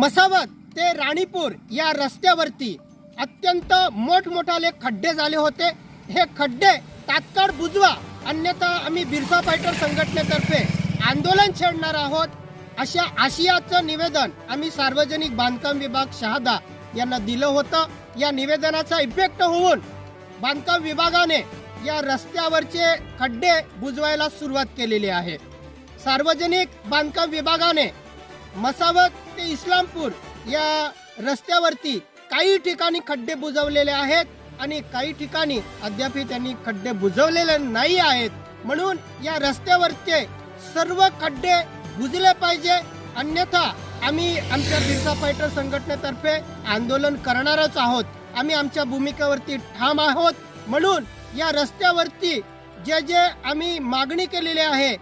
मसावत ते राणीपूर या रस्त्यावरती अत्यंत मोठमोठाले खड्डे झाले होते. हे खड्डे तात्काळ बुजवा अन्यथा आम्ही बिरसा फायटर संघटनेतर्फे आंदोलन छेडणार आहोत. अशा आशियाचं निवेदन आम्ही सार्वजनिक बांधकाम विभाग शहादा यांना दिलं होतं. या निवेदनाचा इफेक्ट होऊन बांधकाम विभागाने या रस्त्यावरचे खड्डे बुजवायला सुरुवात केलेली आहे. सार्वजनिक बांधकाम विभागाने मसावत ते इस्लामपूर या रस्त्यावरती काही ठिकाणी खड्डे बुजवलेले आहेत आणि काही ठिकाणी अद्याप त्यांनी खड्डे बुजवलेले नाही आहेत. म्हणून या रस्त्यावरचे सर्व खड्डे बुजले पाहिजे. अन्यथा आम्ही आमच्या बिरसा फायटर संघटनेतर्फे आंदोलन करणारच आहोत. आम्ही आमच्या भूमिकेवरती ठाम आहोत. म्हणून या रस्त्यावरती जे जे आम्ही मागणी केलेली आहे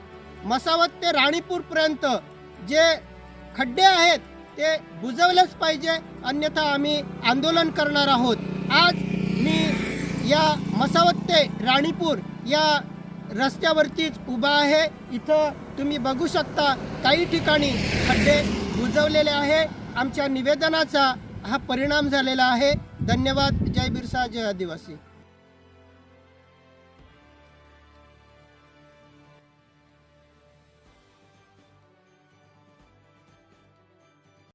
मसावत ते राणीपूर पर्यंत जे खड्डे आहेत ते बुजवलेच पाहिजे. अन्यथा आम्ही आंदोलन करणार आहोत. आज मी या मसावत ते राणीपूर या रस्त्यावरतीच उभा आहे. इथं तुम्ही बघू शकता काही ठिकाणी खड्डे बुजवलेले आहे. आमच्या निवेदनाचा हा परिणाम झालेला आहे. धन्यवाद. जय बिरसा जय आदिवासी.